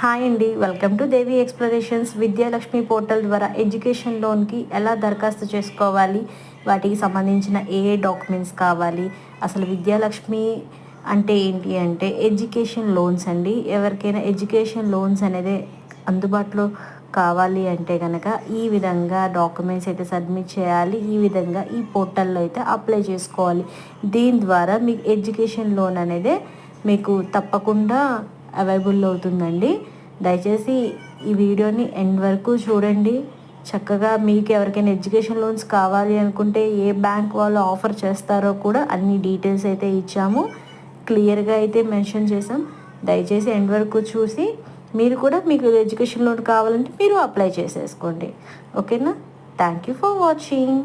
Hi అండి. Welcome to Devi explorations. Vidyalakshmi portal ద్వారా education లోన్కి ఎలా దరఖాస్తు చేసుకోవాలి? వాటికి సంబంధించిన ఏ ఏ డాక్యుమెంట్స్ కావాలి? అసలు విద్యాలక్ష్మి అంటే ఏంటి అంటే ఎడ్యుకేషన్ లోన్స్ అండి. ఎవరికైనా ఎడ్యుకేషన్ లోన్స్ అనేది అందుబాటులో కావాలి అంటే కనుక ఈ విధంగా డాక్యుమెంట్స్ అయితే సబ్మిట్ చేయాలి. ఈ విధంగా ఈ పోర్టల్లో అయితే అప్లై చేసుకోవాలి. దీని ద్వారా మీకు ఎడ్యుకేషన్ లోన్ అనేది మీకు తప్పకుండా అవైలబుల్ అవుతుందండి. దయచేసి ఈ వీడియోని ఎండ్ వరకు చూడండి. చక్కగా మీకు ఎవరికైనా ఎడ్యుకేషన్ లోన్స్ కావాలి అనుకుంటే ఏ బ్యాంక్ వాళ్ళు ఆఫర్ చేస్తారో కూడా అన్ని డీటెయిల్స్ అయితే ఇచ్చాము. క్లియర్గా అయితే మెన్షన్ చేసాం దయచేసి ఎండ్ వరకు చూసి మీరు కూడా మీకు ఎడ్యుకేషన్ లోన్ కావాలంటే మీరు అప్లై చేసేసుకోండి. ఓకేనా? Thank you for watching